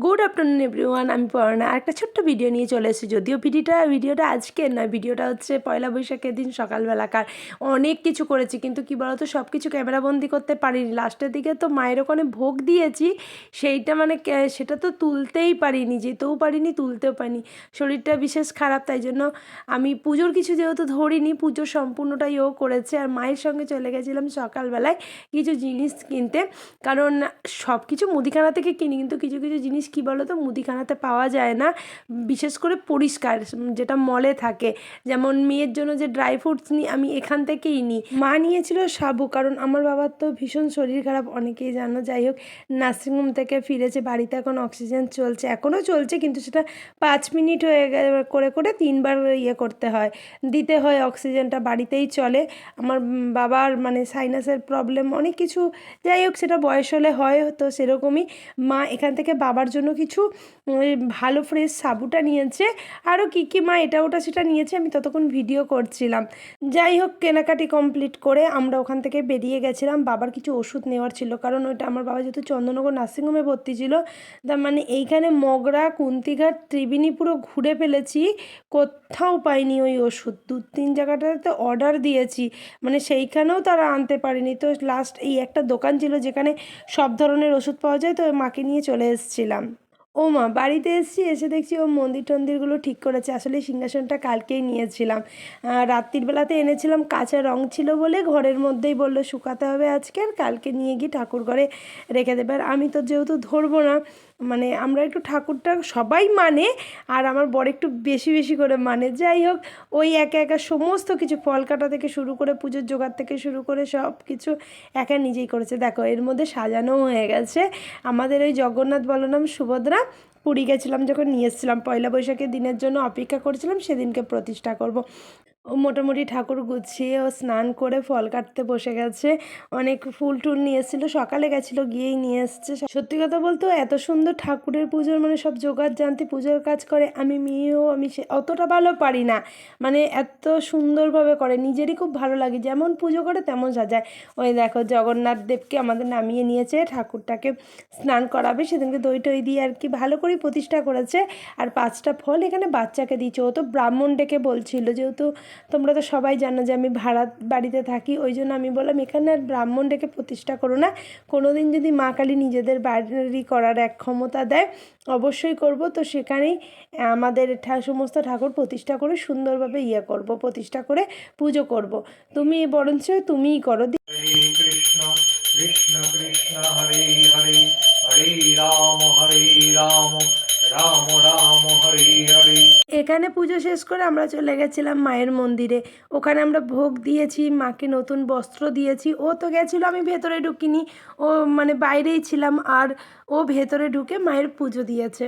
Good afternoon everyone আমি পড়ানা একটা ছোট্ট ভিডিও নিয়ে চলে এসেছি। যদিও ভিডিওটা ভিডিওটা আজকের নয় ভিডিওটা হচ্ছে পয়লা বৈশাখের দিন, সকালবেলাকার। অনেক কিছু করেছি, কিন্তু কি বলতো সব কিছু ক্যামেরাবন্দি করতে পারিনি। লাস্টের দিকে তো মায়ের ওখানে ভোগ দিয়েছি। সেইটা মানে সেটা তো তুলতেই পারিনি, যেতেও পারিনি, তুলতেও পারিনি। শরীরটা বিশেষ খারাপ, তাই জন্য আমি পুজোর কিছু যেহেতু ধরিনি, পুজোর সম্পূর্ণটাই ও করেছে। আর মায়ের সঙ্গে চলে গেছিলাম সকালবেলায় কিছু জিনিস কিনতে। কারণ সব কিছু মুদিখানা থেকে কিনি, কিন্তু কিছু কিছু জিনিস কী বলো তো মুদিখানাতে পাওয়া যায় না। বিশেষ করে পরিষ্কার, যেটা মলে থাকে। যেমন মেয়ের জন্য যে ড্রাই ফ্রুটস নিই আমি এখান থেকেই নিই মা নিয়েছিল সাবু, কারণ আমার বাবার তো ভীষণ শরীর খারাপ, অনেকেই জানো। যাই হোক নার্সিংহোম থেকে ফিরেছে, বাড়িতে এখন অক্সিজেন চলছে, এখনও চলছে, কিন্তু সেটা পাঁচ মিনিট হয়ে করে করে তিনবার ইয়ে করতে হয়। দিতে হয় অক্সিজেনটা বাড়িতেই চলে। আমার বাবার মানে সাইনাসের প্রবলেম অনেক কিছু। যাই হোক, সেটা বয়স হলে হয়, তো সেরকমই। মা এখান থেকে বাবার জন্য কিছু ভালো ফ্রেশ সাবুটা নিয়েছে। আরও কী কী মা এটা ওটা সেটা নিয়েছে, আমি ততক্ষণ ভিডিও করছিলাম। যাই হোক, কেনাকাটি কমপ্লিট করে আমরা ওখান থেকে বেরিয়ে গেছিলাম। বাবার কিছু ওষুধ নেওয়ার ছিল, কারণ ওইটা আমার বাবা যেহেতু চন্দননগর নার্সিংহোমে ভর্তি ছিল তার মানে এইখানে মগরা, কুন্তিঘাট, ত্রিবেণী পুরো ঘুরে ফেলেছি। কোথাও পাইনি ওই ওষুধ। দু তিন জায়গাটাতে অর্ডার দিয়েছি মানে সেইখানেও তারা আনতে পারেনি। তো লাস্ট এই একটা দোকান ছিল যেখানে সব ধরনের ওষুধ পাওয়া যায়, তো মাকে নিয়ে চলে এসেছিলাম। ও মা বাড়িতে এসেছি, এসে দেখছি ও মন্দির টন্দিরগুলো ঠিক করেছে। আসলে সিংহাসনটা কালকেই নিয়েছিলাম। রাত্রির বেলাতে এনেছিলাম, কাঁচা রং ছিল বলে ঘরের মধ্যেই বলল, শুকাতে হবে আজকে আর কালকে নিয়ে গিয়ে ঠাকুর ঘরে রেখে দেবে। আর আমি তো যেহেতু ধরবো না মানে আমরা একটু ঠাকুরটা সবাই মানে আর আমার বর একটু বেশি বেশি করে মানে। যাই হোক, ওই একা একা সমস্ত কিছু, ফল কাটা থেকে শুরু করে, পুজোর জোগাড় থেকে শুরু করে সব কিছু একা নিজেই করেছে। দেখো, এর মধ্যে সাজানো হয়ে গেছে। আমাদের ওই জগন্নাথ বলনাম সুভদ্রা পুরী গেছিলাম যখন নিয়ে এসেছিলাম। পয়লা বৈশাখের দিনের জন্য অপেক্ষা করছিলাম সেদিনকে প্রতিষ্ঠা করব। মোটামুটি ঠাকুর গুছিয়ে ও স্নান করে ফল কাটতে বসে গেছে। অনেক ফুল টুল নিয়ে এসেছিল, সকালে গেছিল, গিয়েই নিয়ে এসছে। সত্যি কথা বলতে এত সুন্দর ঠাকুরের পুজোর মানে সব জোগাড় জানতে, পুজোর কাজ করে, আমি মেয়েও, আমি সে অতটা ভালো পারি না। মানে এত সুন্দরভাবে করে, নিজেরই খুব ভালো লাগে, যেমন পুজো করে তেমন সাজায়। ওই দেখো, জগন্নাথ দেবকে আমাদের নামিয়ে নিয়েছে, ঠাকুরটাকে স্নান করাবে, সেদিনকে দই টই দিয়ে আর কি ভালো করেই প্রতিষ্ঠা করেছে। আর পাঁচটা ফল এখানে বাচ্চাকে দিচ্ছে ও তো ব্রাহ্মণ ডেকে বলছিল, যেহেতু তোমরা তো সবাই জানো যে আমি ভাড়া বাড়িতে থাকি, ওই জন্য আমি বললাম, এখানে আর ব্রাহ্মণ ডেকে প্রতিষ্ঠা করো না। কোনো দিন যদি মা কালী নিজেদের বাড়ি করার এক ক্ষমতা দেয়, অবশ্যই করব। তো সেখানেই আমাদের সমস্ত ঠাকুর প্রতিষ্ঠা করে সুন্দরভাবে ইয়ে করব, প্রতিষ্ঠা করে পুজো করব। তুমি বরঞ্চ তুমিই করো। কৃষ্ণ কৃষ্ণ, হরে হরে হরে রাম হরে রাম। এখানে পুজো শেষ করে আমরা চলে গেছিলাম মায়ের মন্দিরে। ওখানে আমরা ভোগ দিয়েছি, মাকে নতুন বস্ত্র দিয়েছি। ও তো গেছিল, আমি ভেতরে ঢুকিনি। ও মানে বাইরেই ছিলাম আর ও ভেতরে ঢুকে মায়ের পুজো দিয়েছে।